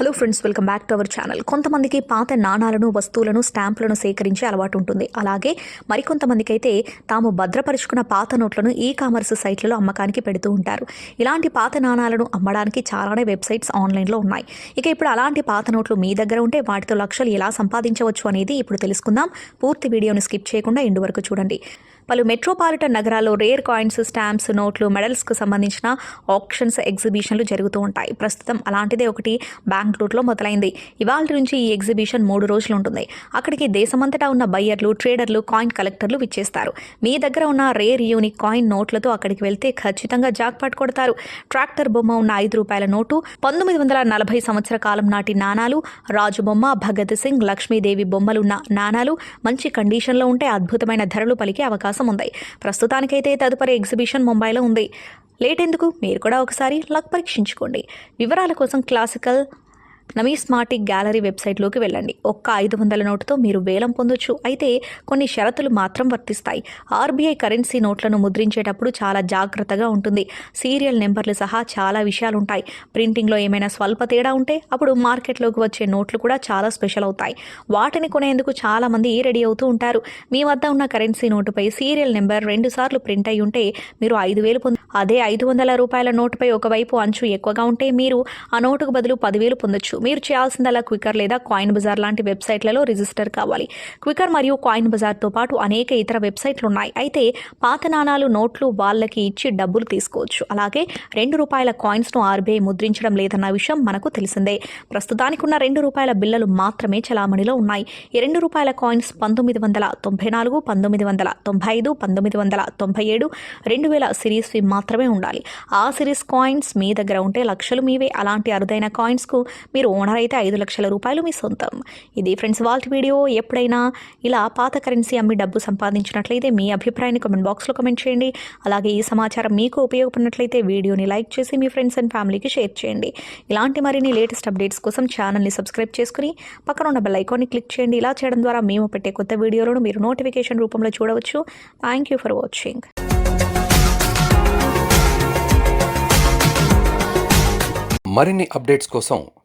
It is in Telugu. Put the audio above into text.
Hello friends welcome back to our channel. కొంతమందికి పాత నాణాలను వస్తువులను స్టాంపులను సేకరించే అలవాటు ఉంటుంది. అలాగే మరికొంతమందికి అయితే తాము భద్రపరుచుకున్న పాత నోట్లను ఈ కామర్స్ సైట్లలో అమ్మకానికి పెడుతూ ఉంటారు. ఇలాంటి పాత నాణాలను అమ్మడానికి చాలానే వెబ్సైట్స్ ఆన్లైన్లో ఉన్నాయి. ఇక ఇప్పుడు అలాంటి పాత నోట్లు మీ దగ్గర ఉంటే వాటితో లక్షలు ఎలా సంపాదించవచ్చు అనేది ఇప్పుడు తెలుసుకుందాం. పూర్తి వీడియోను స్కిప్ చేయకుండా ఎండు వరకు చూడండి. పలు మెట్రోపాలిటన్ నగరాల్లో రేర్ కాయిన్స్ స్టాంప్స్ నోట్లు మెడల్స్కు సంబంధించిన ఆప్షన్స్ ఎగ్జిబిషన్లు జరుగుతూ ఉంటాయి. ప్రస్తుతం అలాంటిదే ఒకటి బెంగళూరులో మొదలైంది. ఇవాళ నుంచి ఈ ఎగ్జిబిషన్ మూడు రోజులు ఉంటుంది. అక్కడికి దేశమంతటా ఉన్న బయ్యర్లు ట్రేడర్లు కాయిన్ కలెక్టర్లు విచ్చేస్తారు. మీ దగ్గర ఉన్న రేర్ యూనిక్ కాయిన్ నోట్లతో అక్కడికి వెళ్తే ఖచ్చితంగా జాక్పాట్ కొడతారు. ట్రాక్టర్ బొమ్మ ఉన్న ఐదు రూపాయల నోటు పంతొమ్మిది వందల నలభై సంవత్సర కాలం నాటి నాణాలు రాజు బొమ్మ భగత్ సింగ్ లక్ష్మీదేవి బొమ్మలున్న నాణాలు మంచి కండిషన్లో ఉంటే అద్భుతమైన ధరలు పలికే అవకాశం ఉంది ప్రస్తుతానికైతే తదుపరి ఎగ్జిబిషన్ ముంబైలో ఉంది. లేట్ ఎందుకు? మీరు కూడా ఒకసారి లక్ పరీక్షించుకోండి. వివరాల కోసం క్లాసికల్ నమీస్మాటిక్ గ్యాలరీ వెబ్సైట్లోకి వెళ్ళండి. ఒక్క ఐదు వందల నోటుతో మీరు వేలం పొందొచ్చు. అయితే కొన్ని షరతులు మాత్రం వర్తిస్తాయి. ఆర్బీఐ కరెన్సీ నోట్లను ముద్రించేటప్పుడు చాలా జాగ్రత్తగా ఉంటుంది. సీరియల్ నెంబర్లు సహా చాలా విషయాలు ఉంటాయి ప్రింటింగ్లో ఏమైనా స్వల్ప తేడా ఉంటే అప్పుడు మార్కెట్లోకి వచ్చే నోట్లు కూడా చాలా స్పెషల్ అవుతాయి. వాటిని కొనేందుకు చాలా మంది రెడీ అవుతూ ఉంటారు. మీ వద్ద ఉన్న కరెన్సీ నోటుపై సీరియల్ నెంబర్ రెండు సార్లు ప్రింట్ అయి ఉంటే మీరు ఐదు వేలు పొంద అదే ఐదు వందల రూపాయల నోటుపై ఒకవైపు అంచు ఎక్కువగా ఉంటే మీరు ఆ నోటుకు బదులు పదివేలు పొందొచ్చు. మీరు చేయాల్సిందల్లా క్వికర్ లేదా కాయిన్ బజార్ లాంటి వెబ్సైట్లలో రిజిస్టర్ కావాలి. క్వికర్ మరియు కాయిన్ బజార్తో పాటు అనేక ఇతర వెబ్సైట్లు ఉన్నాయి. అయితే పాత నాణాలు నోట్లు వాళ్ళకి ఇచ్చి డబ్బులు తీసుకోవచ్చు. అలాగే రెండు రూపాయల కాయిన్స్ను ఆర్బీఐ ముద్రించడం లేదన్న విషయం మనకు తెలిసిందే. ప్రస్తుతానికి ఉన్న రెండు రూపాయల బిల్లలు మాత్రమే చలామణిలో ఉన్నాయి. ఈ రెండు రూపాయల కాయిన్స్ పంతొమ్మిది వందల తొంభై నాలుగు పంతొమ్మిది వందల తొంభై ఐదు పంతొమ్మిది వందల తొంభై ఏడు రెండు వేల సిరీస్వి మాత్రమే ఉండాలి. ఆ సిరీస్ కాయిన్స్ మీ దగ్గర ఉంటే లక్షలు మీవే. అలాంటి అరుదైన కాయిన్స్కు మీరు ఓనర్ అయితే ఐదు లక్షల రూపాయలు మీ సొంతం. ఇది ఫ్రెండ్స్ వాల్ట్ వీడియో. ఎప్పుడైనా ఇలా పాత కరెన్సీ అమ్మి డబ్బు సంపాదించినట్లయితే మీ అభిప్రాయాన్ని కమెంట్ బాక్స్లో కమెంట్ చేయండి. అలాగే ఈ సమాచారం మీకు ఉపయోగపడినట్లయితే వీడియోని లైక్ చేసి మీ ఫ్రెండ్స్ అండ్ ఫ్యామిలీకి షేర్ చేయండి. ఇలాంటి మరిన్ని లేటెస్ట్ అప్డేట్స్ కోసం ఛానల్ని సబ్స్క్రైబ్ చేసుకుని పక్కన ఉన్న బెల్ ఐకాన్ని క్లిక్ చేయండి. ఇలా చేయడం ద్వారా మేము పెట్టే కొత్త వీడియోలను మీరు నోటిఫికేషన్ రూపంలో చూడవచ్చు. థ్యాంక్ యూ ఫర్ వాచింగ్ మరిన్ని అప్డేట్స్ కోసం